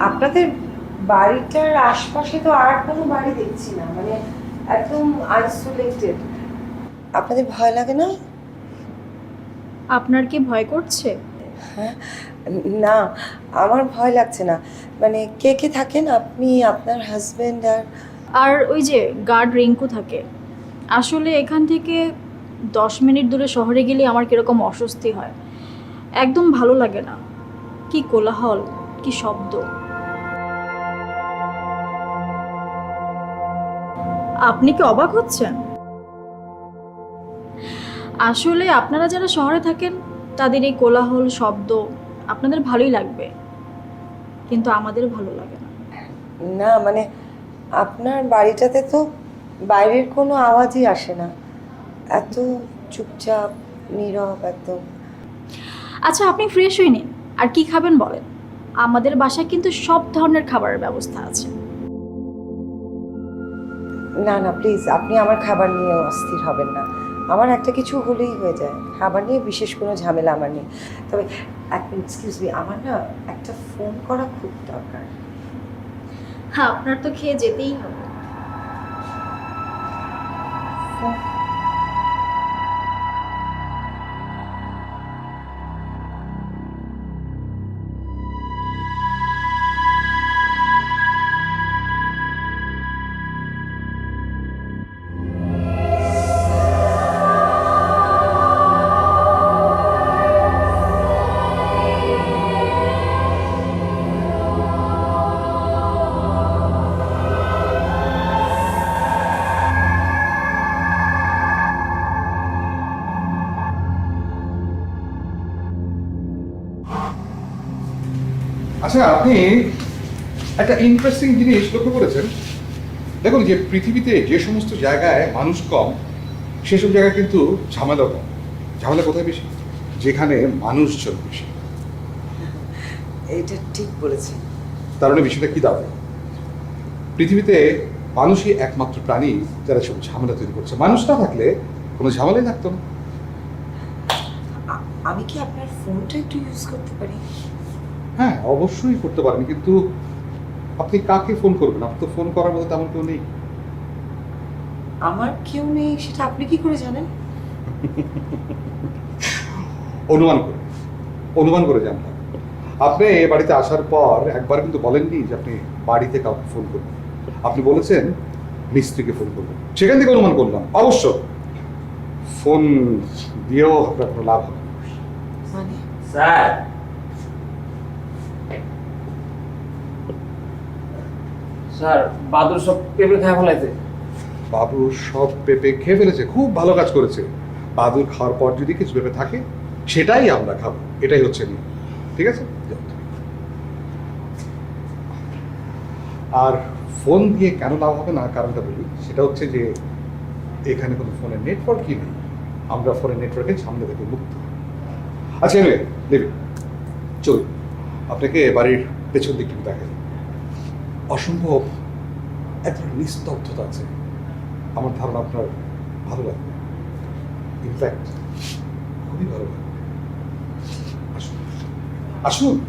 আপনাদের বাড়িটার আশপাশে তো আর কোনো বাড়ি দেখছি না মানে একদম আইসোলেটেড আপনাদের ভয় লাগে না? আপনার কি ভয় করছে? হ্যাঁ না আমার ভয় লাগছে না। মানে কে কে থাকেন? আপনি আপনার হাজবেন্ড আর আর ওই যে গার্ড রিঙ্কু থাকে। আসলে এখান থেকে দশ মিনিট দূরে শহরে গেলে আমার কীরকম অস্বস্তি হয়। একদম ভালো লাগে না। কি কোলাহল কি শব্দ। আপনি কি অবাক হচ্ছেন? আসলে আপনারা যারা শহরে থাকেন তাদের এই কোলাহল শব্দ আপনাদের ভালোই লাগবে। কিন্তু আমাদের ভালো লাগে না। না মানে আপনার বাড়িটাতে তো বাইরের কোনো আওয়াজই আসে না। এত চুপচাপ নীরব একদম আচ্ছা আপনি ফ্রেশ হয়ে নিন। আর কি খাবেন বলেন? আমাদের বাসায় কিন্তু সব ধরনের খাবারের ব্যবস্থা আছে। না না প্লিজ আপনি আমার খাবার নিয়ে অস্থির হবেন না। আমার একটা কিছু হলেই হয়ে যায়। খাবার নিয়ে বিশেষ কোনো ঝামেলা আমার নেই। তবে এক এক্সকিউজ মি আমার না একটা ফোন করা খুব দরকার। হ্যাঁ আপনার তো খেয়ে যেতেই হবে। আচ্ছা আপনি একটা ইন্টারেস্টিং জিনিস লক্ষ্য করেছেন? দেখুন যে পৃথিবীতে যে সমস্ত জায়গায় মানুষ কম সেসব জায়গায় কিন্তু ঝামেলা কম। ঝামেলা কোথায় বেশি? যেখানে মানুষজন বেশি। এইটা ঠিক বলেছেন। তার মানে বিষয়টা কি দাঁড়ায় পৃথিবীতে মানুষই একমাত্র প্রাণী যারা সব ঝামেলা তৈরি করছে। মানুষ না থাকলে কোনো ঝামেলাই থাকতো না। আমি কি আপনার ফোনটা একটু ইউজ করতে পারি? হ্যাঁ অবশ্যই করতে পারেন কিন্তু আপনি কাকে ফোন করবেন? আপনি তো ফোন করার মতো তেমন কেউ নেই। আমার কেউ নেই সেটা আপনি কি করে জানেন? অনুমান করে অনুমান করে জানলাম আপনি এ বাড়িতে আসার পর একবার কিন্তু বলেননি যে আপনি বাড়িতে কাউকে ফোন করবেন। আপনি বলেছেন মিস্ত্রিকে ফোন করবেন। সেখান থেকে অনুমান করলাম অবশ্য ফোন দিয়েও আপনার কোনো লাভ হবে মানে? স্যার স্যার বাদুর সব পেপার খায় ফেলাইছে। বাবু সব পেঁপে খেয়ে ফেলেছে, খুব ভালো কাজ করেছে। বাদুর খাওয়ার পর যদি কিছু পেঁপে থাকে, সেটাই আমরা খাব, এটাই হচ্ছে নিয়ম। ঠিক আছে? আর ফোন দিয়ে কেন লাভ হবে না, কারণটা বলি। সেটা হচ্ছে যে, এখানে কোনো ফোনের নেটওয়ার্কই নেই। আমরা ফোনের নেটওয়ার্কের সামনে থেকে মুক্ত। আচ্ছা এনে দেবী চলুন। আপনাকে বাড়ির পেছন দিকটা দেখেন অসম্ভব ধরনের নিস্তব্ধতা আছে। আমার ধারণা আপনার ভালো লাগবে। ইনফ্যাক্ট খুবই ভালো লাগবে। আসুন। আসুন।